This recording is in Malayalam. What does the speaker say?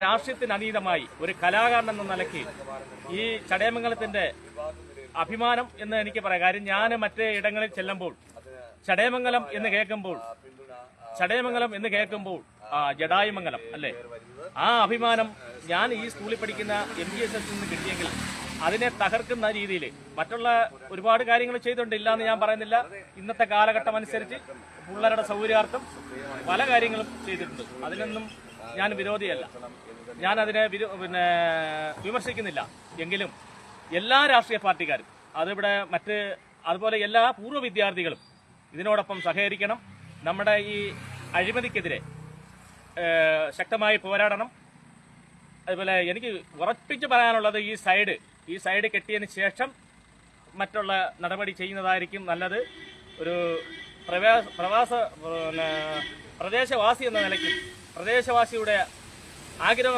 രാഷ്ട്രീയത്തിന് അതീതമായി ഒരു കലാകാരൻ എന്ന നിലയ്ക്ക് ഈ ചടയമംഗലത്തിന്റെ അഭിമാനം എന്ന് എനിക്ക് പറയാം. കാര്യം ഞാൻ മറ്റേ ഇടങ്ങളിൽ ചെല്ലുമ്പോൾ ചടയമംഗലം എന്ന് കേൾക്കുമ്പോൾ ചടയമംഗലം എന്ന് കേൾക്കുമ്പോൾ ആ ജഡായുമംഗലം അല്ലേ? ആ അഭിമാനം ഞാൻ ഈ സ്കൂളിൽ പഠിക്കുന്ന എം ജി എസ് എസ് നിന്ന് കിട്ടിയെങ്കിൽ അതിനെ തകർക്കുന്ന രീതിയിൽ മറ്റുള്ള ഒരുപാട് കാര്യങ്ങൾ ചെയ്തിട്ടുണ്ട് ഇല്ല എന്ന് ഞാൻ പറയുന്നില്ല. ഇന്നത്തെ കാലഘട്ടം അനുസരിച്ച് പിള്ളേരുടെ സൗകര്യാർത്ഥം പല കാര്യങ്ങളും ചെയ്തിട്ടുണ്ട്. അതിനൊന്നും ഞാൻ വിരോധിയല്ല. ഞാൻ അതിനെ പിന്നെ വിമർശിക്കുന്നില്ല. എങ്കിലും എല്ലാ രാഷ്ട്രീയ പാർട്ടിക്കാരും അതിവിടെ മറ്റ് അതുപോലെ എല്ലാ പൂർവ വിദ്യാർത്ഥികളും ഇതിനോടൊപ്പം സഹകരിക്കണം. നമ്മുടെ ഈ അഴിമതിക്കെതിരെ ശക്തമായി പോരാടണം. അതുപോലെ എനിക്ക് ഉറപ്പിച്ച് പറയാനുള്ളത് ഈ സൈഡ് ഈ സൈഡ് കെട്ടിയതിന് ശേഷം മറ്റുള്ള നടപടി ചെയ്യുന്നതായിരിക്കും നല്ലത്. ഒരു പ്രവാസ പ്രദേശവാസി എന്ന നിലയ്ക്ക് പ്രദേശവാസിയുടെ ആഗ്രഹം